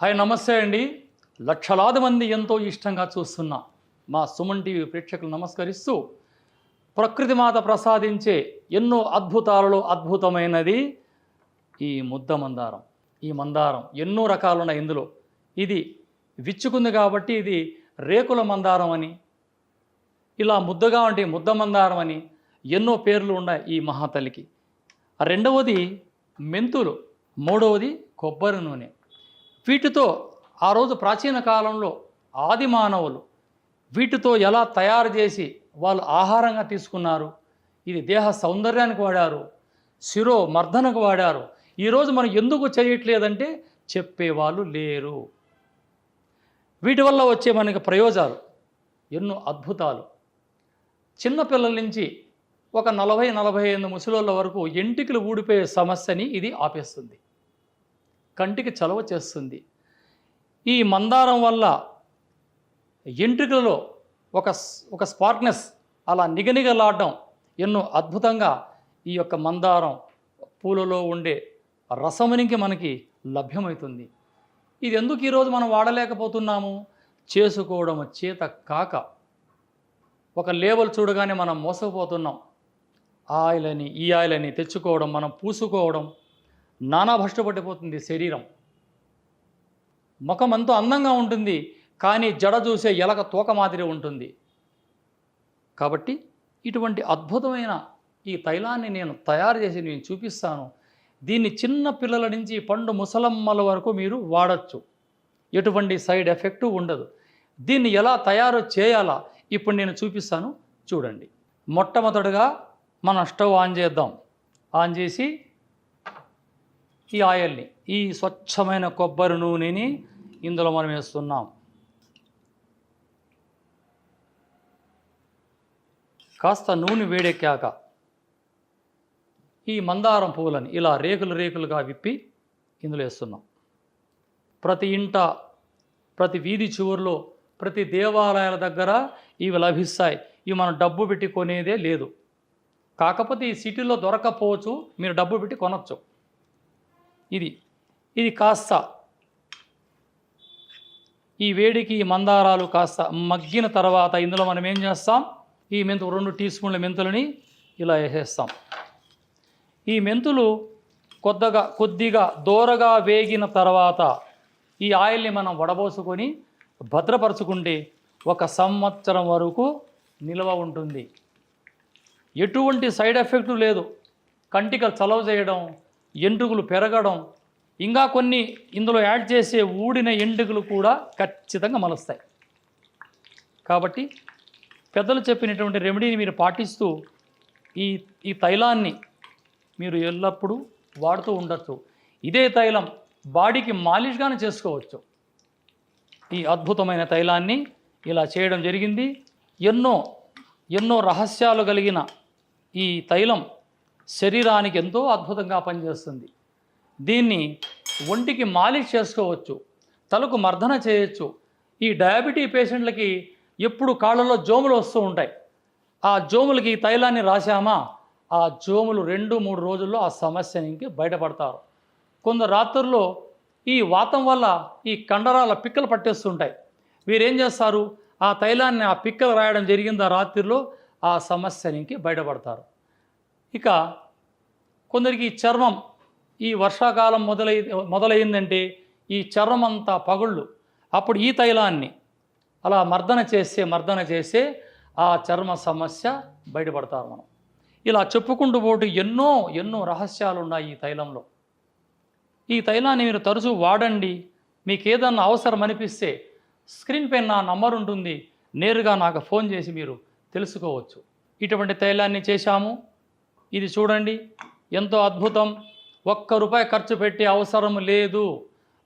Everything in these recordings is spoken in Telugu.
హాయ్ నమస్తే అండి. లక్షలాది మంది ఎంతో ఇష్టంగా చూస్తున్న మా సుమన్ టీవీ ప్రేక్షకులు నమస్కరిస్తూ ప్రకృతి మాత ప్రసాదించే ఎన్నో అద్భుతాలలో అద్భుతమైనది ఈ ముద్ద మందారం. ఈ మందారం ఎన్నో రకాలు ఉన్నాయి ఇందులో ఇది విచ్చుకుంది కాబట్టి ఇది రేకుల మందారం అని ఇలా ముద్దగా ఉంటే ముద్ద మందారం అని ఎన్నో పేర్లు ఉన్నాయి ఈ మహాతల్లికి. రెండవది మెంతులు మూడవది కొబ్బరి నూనె. వీటితో ఆ రోజు ప్రాచీన కాలంలో ఆది మానవులు వీటితో ఎలా తయారు చేసి వాళ్ళు ఆహారంగా తీసుకున్నారు ఇది దేహ సౌందర్యానికి వాడారు శిరో మర్దనకు వాడారు ఈరోజు మనం ఎందుకు చేయట్లేదంటే చెప్పేవాళ్ళు లేరు. వీటి వల్ల వచ్చే మనకి ప్రయోజనాలు ఎన్నో అద్భుతాలు. చిన్నపిల్లల నుంచి ఒక నలభై నలభై ఐదు ముసలోళ్ళ వరకు ఎంటికలు ఊడిపోయే సమస్యని ఇది ఆపేస్తుంది. కంటికి చలవ చేస్తుంది. ఈ మందారం వల్ల ఎంట్రుకలలో ఒక ఒక స్పార్క్నెస్ అలా నిగనిగలాడడం ఎన్నో అద్భుతంగా ఈ యొక్క మందారం పూలలో ఉండే రసమునికి మనకి లభ్యమవుతుంది ఇది ఎందుకు ఈరోజు మనం వాడలేకపోతున్నాము? చేసుకోవడం చేత కాక. ఒక లేబుల్ చూడగానే మనం మోసపోతున్నాం. ఆయిల్ అని ఈ ఆయిల్ అని తెచ్చుకోవడం మనం పూసుకోవడం నానా భష్టపడిపోతుంది శరీరం. ముఖం ఎంతో అందంగా ఉంటుంది కానీ జడ చూసే ఎలక తోక మాదిరి ఉంటుంది. కాబట్టి ఇటువంటి అద్భుతమైన ఈ తైలాన్ని నేను తయారు చేసి నేను చూపిస్తాను. దీన్ని చిన్న పిల్లల నుంచి పండు ముసలమ్మల వరకు మీరు వాడచ్చు. ఎటువంటి సైడ్ ఎఫెక్టు ఉండదు. దీన్ని ఎలా తయారు చేయాలా ఇప్పుడు నేను చూపిస్తాను. చూడండి. మొట్టమొదటగా మన స్టవ్ ఆన్ చేద్దాం. ఆన్ చేసి ఈ ఆయిల్ని ఈ స్వచ్ఛమైన కొబ్బరి నూనెని ఇందులో మనం వేస్తున్నాం. కాస్త నూనె వేడెక్కాక ఈ మందారం పువ్వులని ఇలా రేకులు రేకులుగా విప్పి ఇందులో వేస్తున్నాం. ప్రతి ఇంట ప్రతి వీధి చివరిలో ప్రతి దేవాలయాల దగ్గర ఇవి లభిస్తాయి. ఇవి మనం డబ్బు పెట్టి కొనేదే లేదు. కాకపోతే ఈ సిటీలో దొరకపోవచ్చు మీరు డబ్బు పెట్టి కొనచ్చు. ఇది. ఇది కాస్త. ఈ వేడికి ఈ మందారాలు కాస్త మగ్గిన తర్వాత ఇందులో మనం ఏం చేస్తాం? ఈ మెంతు రెండు టీ స్పూన్ల మెంతులని ఇలా వేసేస్తాం. ఈ మెంతులు కొద్దిగా కొద్దిగా దూరగా వేగిన తర్వాత ఈ ఆయిల్ని మనం వడబోసుకొని భద్రపరచుకుంటే ఒక సంవత్సరం వరకు నిల్వ ఉంటుంది. ఎటువంటి సైడ్ ఎఫెక్ట్ లేదు. కంటికలు చలవ చేయడం ఎండుగులు పెరగడం ఇంకా కొన్ని ఇందులో యాడ్ చేసే ఊడిన ఎండుగులు కూడా ఖచ్చితంగా మలుస్తాయి. కాబట్టి పెద్దలు చెప్పినటువంటి రెమెడీని మీరు పాటిస్తూ ఈ ఈ తైలాన్ని మీరు ఎల్లప్పుడూ వాడుతూ ఉండొచ్చు. ఇదే తైలం బాడీకి మాలిష్గానే చేసుకోవచ్చు. ఈ అద్భుతమైన తైలాన్ని ఇలా చేయడం జరిగింది. ఎన్నో ఎన్నో రహస్యాలు కలిగిన ఈ తైలం శరీరానికి ఎంతో అద్భుతంగా పనిచేస్తుంది. దీన్ని ఒంటికి మాలిష్ చేసుకోవచ్చు తలకు మర్దన చేయొచ్చు. ఈ డయాబెటీ పేషెంట్లకి ఎప్పుడు కాళ్ళలో జోములు వస్తూ ఉంటాయి. ఆ జోములకి ఈ తైలాన్ని రాశామా? ఆ జోములు రెండు మూడు రోజుల్లో ఆ సమస్య నుంచి బయటపడతారు. కొందరు రాత్రుల్లో ఈ వాతం వల్ల ఈ కండరాల పిక్కలు పట్టేస్తుంటాయి. వీరేం చేస్తారు? ఆ తైలాన్ని ఆ పిక్కలు రాయడం జరిగింది ఆ రాత్రిలో? ఆ సమస్య నుంచి బయటపడతారు. ఇక కొందరికి ఈ చర్మం ఈ వర్షాకాలం మొదలై మొదలైందంటే ఈ చర్మం అంతా పగుళ్ళు. అప్పుడు ఈ తైలాన్ని అలా మర్దన చేస్తే మర్దన చేస్తే ఆ చర్మ సమస్య బయటపడతారు మనం. ఇలా చెప్పుకుంటూ పోటు ఎన్నో ఎన్నో రహస్యాలు ఉన్నాయి ఈ తైలంలో. ఈ తైలాన్ని మీరు తరచూ వాడండి. మీకు ఏదన్నా అవసరం అనిపిస్తే స్క్రీన్ పైన నా నంబర్ ఉంటుంది. నేరుగా నాకు ఫోన్ చేసి మీరు తెలుసుకోవచ్చు. ఇటువంటి తైలాన్ని చేశాము. ఇది చూడండి ఎంతో అద్భుతం. ఒక్క రూపాయి ఖర్చు పెట్టే అవసరం లేదు.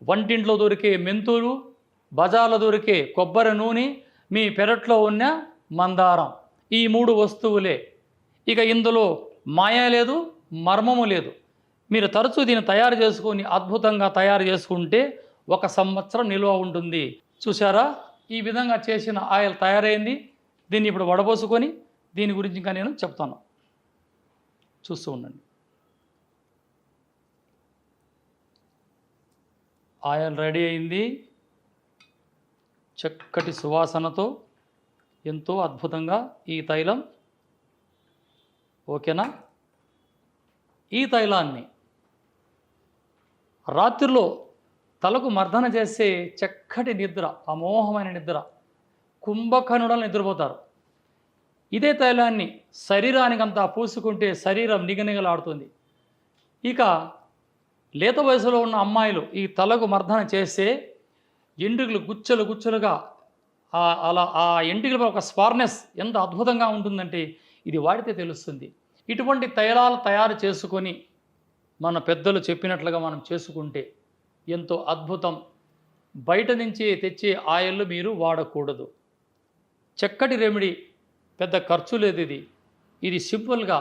వంటింట్లో దొరికే మెంతులు బజార్లో దొరికే కొబ్బరి నూనె మీ పెరట్లో ఉన్న మందారం. ఈ మూడు వస్తువులే. ఇక ఇందులో మాయ లేదు మర్మము లేదు. మీరు తరచూ దీన్ని తయారు చేసుకొని అద్భుతంగా తయారు చేసుకుంటే ఒక సంవత్సరం నిల్వ ఉంటుంది. చూసారా ఈ విధంగా చేసిన ఆయిల్ తయారైంది. దీన్ని ఇప్పుడు వడబోసుకొని దీని గురించి ఇంకా నేను చెప్తాను. చూస్తూ ఉండండి. ఆయిల్ రెడీ అయింది. చక్కటి సువాసనతో ఎంతో అద్భుతంగా ఈ తైలం. ఓకేనా? ఈ తైలాన్ని రాత్రిలో తలకు మర్దన చేసే చక్కటి నిద్ర అమోహమైన నిద్ర. కుంభకర్ణుడలు నిద్రపోతారు. ఇదే తైలాన్ని శరీరానికంతా పూసుకుంటే శరీరం నిగనిగలాడుతుంది. ఇక లేత వయసులో ఉన్న అమ్మాయిలు ఈ తలకు మర్దన చేస్తే ఎండ్రికలు గుచ్చలు గుచ్చలుగా అలా ఆ ఎండ్రికల ఒక స్పార్నెస్ ఎంత అద్భుతంగా ఉంటుందంటే ఇది వాడితే తెలుస్తుంది. ఇటువంటి తైలాలు తయారు చేసుకొని మన పెద్దలు చెప్పినట్లుగా మనం చేసుకుంటే ఎంతో అద్భుతం. బయట నుంచి తెచ్చే ఆయిల్ మీరు వాడకూడదు. చక్కటి రెమెడీ పెద్ద ఖర్చు లేదు ఇది. ఇది సింపుల్గా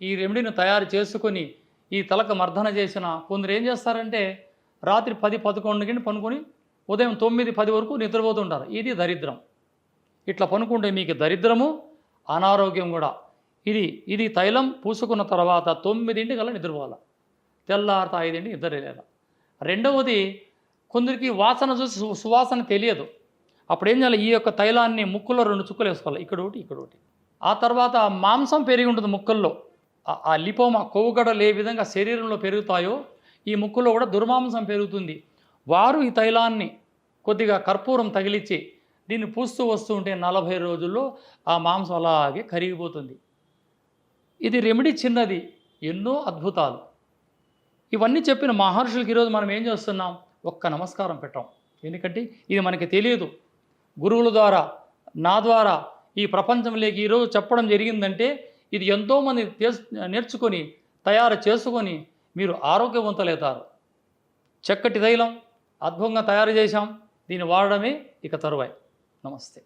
ఈ రెమెడీని తయారు చేసుకొని ఈ తలకు మర్దన చేసిన కొందరు ఏం చేస్తారంటే రాత్రి పది పదకొండుకి పనుకొని ఉదయం తొమ్మిది పది వరకు నిద్రపోతుంటారు. ఇది దరిద్రం. ఇట్లా పనుకుంటే మీకు దరిద్రము అనారోగ్యం కూడా. ఇది ఇది తైలం పూసుకున్న తర్వాత తొమ్మిదింటికల్లా నిద్రపోవాలి. తెల్లారితో ఐదింటికి నిద్ర లేదా రెండవది కొందరికి వాసన చూసి సువాసన తెలియదు. అప్పుడు ఏం చేయాలి? ఈ యొక్క తైలాన్ని ముక్కులో రెండు చుక్కలు వేసుకోవాలి. ఇక్కడ ఒకటి ఇక్కడ ఒకటి ఆ తర్వాత మాంసం పెరిగి ఉంటుంది ముక్కల్లో. ఆ- లిపోమా కొవ్వుగడలు ఏ విధంగా శరీరంలో పెరుగుతాయో ఈ ముక్కులో కూడా దుర్మాంసం పెరుగుతుంది. వారు ఈ తైలాన్ని కొద్దిగా కర్పూరం తగిలిచ్చి దీన్ని పూస్తూ వస్తూ ఉంటే నలభై రోజుల్లో ఆ మాంసం అలాగే కరిగిపోతుంది. ఇది రెమెడీ చిన్నది. ఎన్నో అద్భుతాలు. ఇవన్నీ చెప్పిన మహర్షులకి ఈరోజు మనం ఏం చేస్తున్నాం? ఒక్క నమస్కారం పెట్టాం. ఎందుకంటే ఇది మనకి తెలియదు. గురువుల ద్వారా నా ద్వారా ఈ ప్రపంచంలోకి ఈరోజు చెప్పడం జరిగిందంటే ఇది ఎంతోమంది నేర్చుకొని తయారు చేసుకొని మీరు ఆరోగ్యవంతులవుతారు. చక్కటి తైలం అద్భుతంగా తయారు చేశాం. దీన్ని వాడడమే ఇక తరువాయి. నమస్తే.